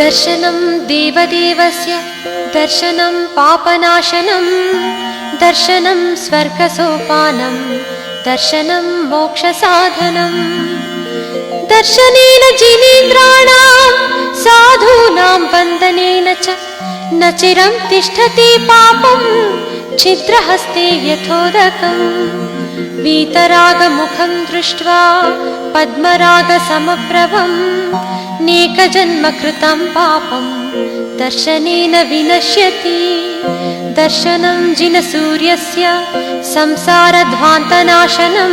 दर्शनं देवदेवस्य दर्शनं मोक्षसाधनम् दर्शनेन जिनेन्द्राणां साधूनां वन्दनेन च न चिरं तिष्ठति पापं छिद्रहस्ते यथोदकम्। वीतरागमुखं दृष्ट्वा पद्मरागसमप्रभम्। नेकजन्मकृतं पापं दर्शनेन विनश्यति। दर्शनं जिनसूर्यस्य संसारध्वान्तनाशनं।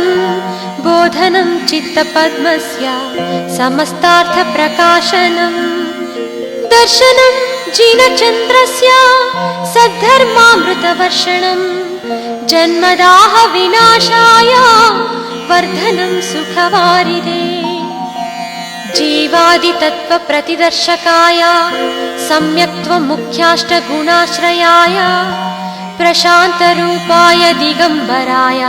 बोधनं चित्तपद्मस्य समस्तार्थप्रकाशनम् दर्शनं जिनचन्द्रस्य सद्धर्मामृतवर्षणम् जन्मदाह विनाशाय वर्धनं सुखवारिदे। जीवादितत्त्वप्रतिदर्शकाय सम्यक्त्वमुख्याष्टगुणाश्रयाय प्रशान्तरूपाय दिगम्बराय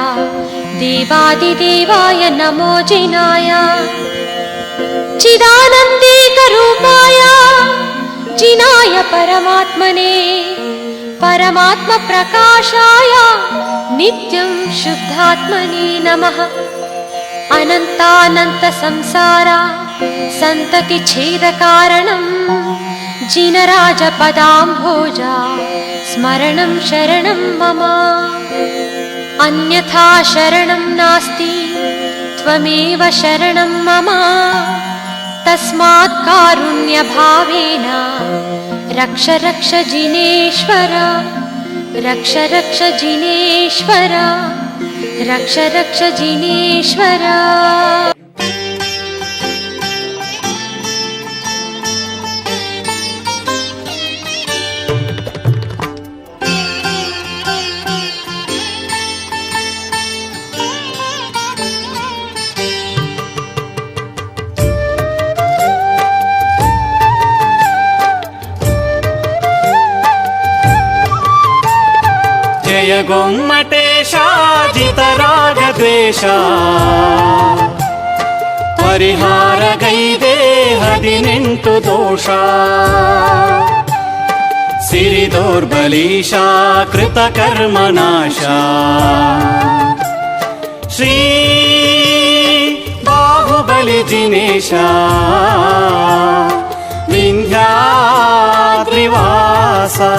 देवादिदेवाय नमो जिनाय परमात्मने परमात्मप्रकाशाय नित्यं शुद्धात्मने नमः। अनन्तानन्तसंसारा सन्ततिच्छेदकारणम् जिनराजपदाम्भोजा स्मरणं शरणं मम। अन्यथा शरणं नास्ति त्वमेव शरणं मम। तस्मात् कारुण्यभावेन रक्ष रक्ष जिनेश्वर रक्ष रक्ष जिनेश्वर रक्ष रक्ष जिनेश्वर गुम्मटेशाजितरागद्वेष परिहारगैदे हदिनेण्टु दोषा सिरिदोर्बलीशा कृतकर्मनाशा श्री बाहुबलिजिनेशा विन्ध्याद्रिवासा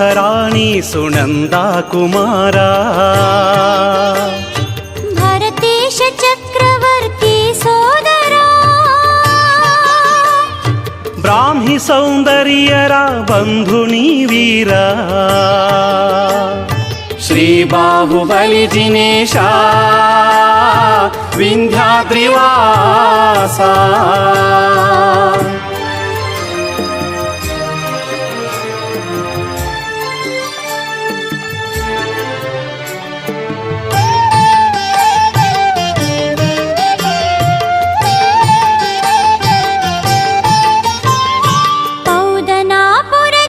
రాణి సునందా కుమారా. భరతేశ చక్రవర్తి సోదరా. బ్రాహ్మి సౌందర్యరా బంధుని వీరా. శ్రీ బాహుబలి జినేశా వింధ్యాద్రివాసా